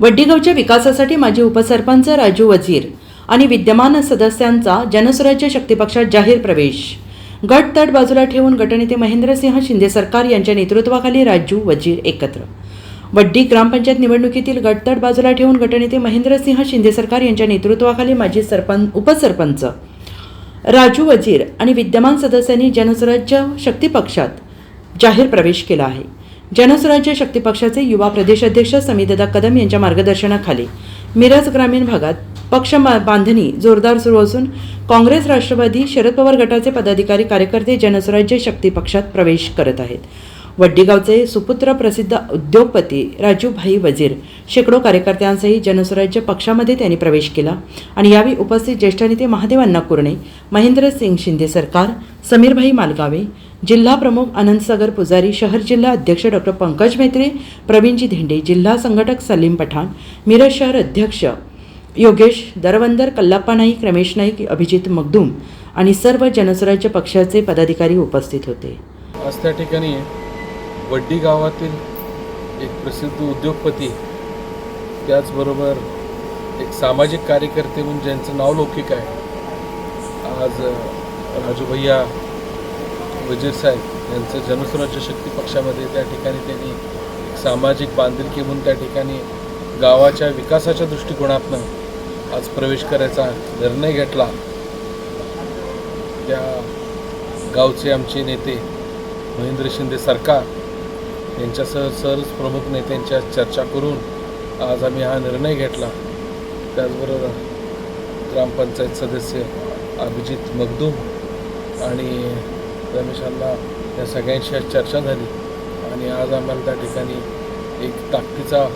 वड्डीगावच्या विकासासाठी माजी उपसरपंच राजू वजीर आणि विद्यमान सदस्यांचा जनसुराज्य शक्तीपक्षात जाहीर प्रवेश. गट तट बाजूला ठेवून गटनेते महेंद्रसिंह शिंदे सरकार यांच्या नेतृत्वाखाली राजू वजीर एकत्र. वड्डी ग्रामपंचायत निवडणुकीतील गटतट बाजूला ठेवून गटनेते महेंद्रसिंह शिंदे सरकार यांच्या नेतृत्वाखाली माजी सरपंच उपसरपंच राजू वजीर आणि विद्यमान सदस्यांनी जनसुराज्य शक्ती पक्षात जाहीर प्रवेश केला आहे. जनसुराज्य शक्ती पक्षाचे युवा प्रदेशाध्यक्ष समीददा कदम यांच्या मार्गदर्शनाखाली मिरज ग्रामीण भागात पक्ष बांधणी जोरदार सुरू असून काँग्रेस राष्ट्रवादी शरद पवार गटाचे पदाधिकारी कार्यकर्ते जनसुराज्य शक्ती पक्षात प्रवेश करत आहेत. वड्डीगावचे सुपुत्र प्रसिद्ध उद्योगपती राजूभाई वजीर. शेकडो कार्यकर्त्यांसही जनसुराज्य पक्षामध्ये त्यांनी प्रवेश केला आणि यावेळी उपस्थित ज्येष्ठ नेते महादेव अण्णा कुरणे महेंद्रसिंग शिंदे सरकार समीरभाई मालगावे जिल्हा प्रमुख आनंदसागर पुजारी शहर जिल्हा अध्यक्ष डॉक्टर पंकज मेत्रे प्रवीणजी धेंडे जिल्हा संघटक सलीम पठाण मिरज शहर अध्यक्ष योगेश दरवंदर कल्लाप्पा नाईक रमेश नाईक अभिजित मगदूम आणि सर्व जनसुराज्य पक्षाचे पदाधिकारी उपस्थित होते. आज त्या ठिकाणी वड्डी गावातील एक प्रसिद्ध उद्योगपती त्याचबरोबर एक सामाजिक कार्यकर्ते म्हणून ज्यांचं नाव लौकिक आहे आज राजू भैया वजीरसाहेब यांचं जनसुराज्य शक्ती पक्षामध्ये त्या ठिकाणी त्यांनी एक सामाजिक बांधिलकी म्हणून त्या ठिकाणी गावाच्या विकासाच्या दृष्टिकोनातनं आज प्रवेश करायचा निर्णय घेतला. त्या गावचे आमचे नेते महेंद्र शिंदे सरकार यांच्यासह सर्व प्रमुख नेत्यांच्या चर्चा करून आज आम्ही हा निर्णय घेतला. त्याचबरोबर ग्रामपंचायत सदस्य अभिजित मगदूम आणि रमेशांना या सगळ्यांशी आज चर्चा झाली आणि आज आम्हाला त्या ठिकाणी एक ताकदीचा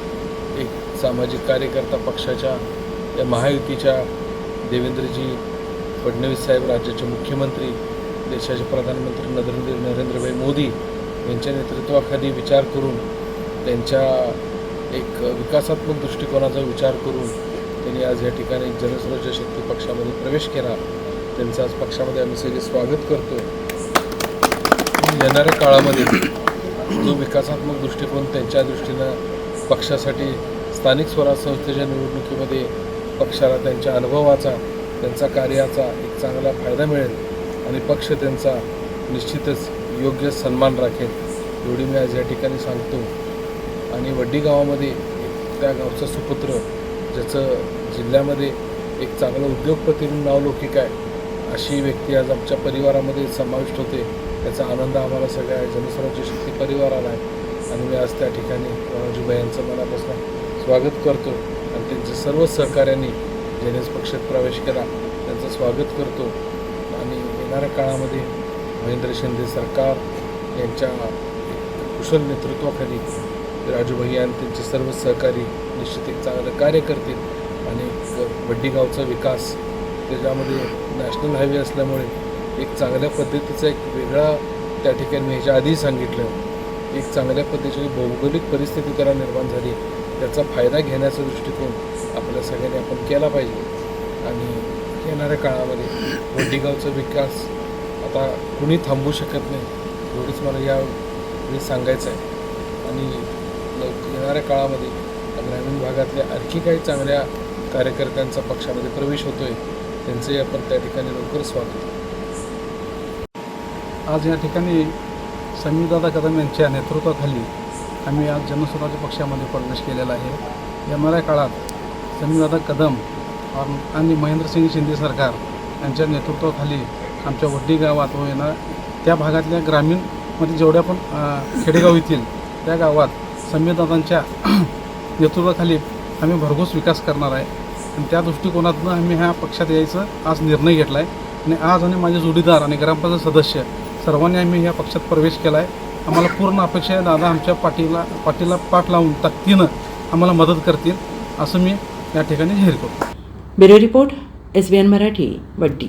एक सामाजिक कार्यकर्ता पक्षाच्या या महायुतीच्या देवेंद्रजी फडणवीस साहेब राज्याचे मुख्यमंत्री देशाचे प्रधानमंत्री नरेंद्र नरेंद्रभाई मोदी यांच्या नेतृत्वाखाली विचार करून त्यांच्या एक विकासात्मक दृष्टिकोनाचा विचार करून त्यांनी आज या ठिकाणी जनस्वराज्य शक्ती पक्षामध्ये प्रवेश केला. त्यांचं आज पक्षामध्ये आम्ही सगळे स्वागत करतो. येणाऱ्या काळामध्ये जो विकासात्मक दृष्टिकोन त्यांच्या दृष्टीनं पक्षासाठी स्थानिक स्वराज संस्थेच्या निवडणुकीमध्ये पक्षाला त्यांच्या अनुभवाचा त्यांचा कार्याचा एक चांगला फायदा मिळेल. आणि पक्ष त्यांचा निश्चितच योग्य सन्मान राखेल एवढी मी आज या ठिकाणी सांगतो. आणि वड्डी गावामध्ये एक त्या गावचा सुपुत्र ज्याचं जिल्ह्यामध्ये एक चांगलं उद्योगपती म्हणून नावलौकिक आहे अशी व्यक्ती आज आमच्या परिवारामध्ये समाविष्ट होते. त्याचा आनंद आम्हाला सगळ्या जनस्वराज्य शक्ती परिवाराला आहे. आणि मी आज त्या ठिकाणी राजूबाई यांचं मनापासून स्वागत करतो. आणि त्यांच्या सर्व सहकार्यांनी ज्याने पक्षात प्रवेश केला. त्यांचं स्वागत करतो. आणि येणाऱ्या काळामध्ये महेंद्र शिंदे सरकार यांच्या एक कुशल नेतृत्वाखाली राजूभाई आणि त्यांचे सर्व सहकारी निश्चित एक चांगलं कार्य करतील. आणि बड्डीगावचा विकास त्याच्यामध्ये नॅशनल हायवे असल्यामुळे एक चांगल्या पद्धतीचा एक वेगळा त्या ठिकाणी मी ह्याच्या आधी सांगितलं. एक चांगल्या पद्धतीची भौगोलिक परिस्थिती त्याला निर्माण झाली. त्याचा फायदा घेण्याचा दृष्टिकोन आपल्या सगळ्यांनी आपण केला पाहिजे. आणि येणाऱ्या काळामध्ये वड्डीगावचा विकास आता कुणी थांबवू शकत नाही एवढंच मला यावेळी सांगायचं आहे. आणि लवक येणाऱ्या काळामध्ये ग्रामीण भागातल्या आणखी काही चांगल्या कार्यकर्त्यांचा पक्षामध्ये प्रवेश होतो आहे त्यांचंही आपण त्या ठिकाणी लवकर स्वागत आज या ठिकाणी समीरदादा कदम यांच्या नेतृत्वाखाली आम्ही आज जनस्वराज्य पक्षामध्ये प्रवेश केलेला आहे. येणाऱ्या काळात समीरदादा कदम आणि महेंद्रसिंग शिंदे सरकार यांच्या नेतृत्वाखाली आमच्या वड्डी गावात हो येणार त्या भागातल्या ग्रामीणमध्ये जेवढ्या पण खेडेगाव येतील त्या गावात समीरदादांच्या नेतृत्वाखाली आम्ही भरघोस विकास करणार आहे. आणि त्या दृष्टिकोनातून आम्ही ह्या पक्षात यायचं आज निर्णय घेतला आहे आणि आज आणि माझे जोडीदार आणि ग्रामपंचायत सदस्य सर्वांनी आम्ही ह्या पक्षात प्रवेश केला आहे आम्हाला पूर्ण अपेक्षा आहे दादा आमच्या पाठीला पाठीला पाठ लावून ताकदीनं आम्हाला मदत करतील असं मी या ठिकाणी जाहीर करतो. Bureau report S B N Marathi वड्डी.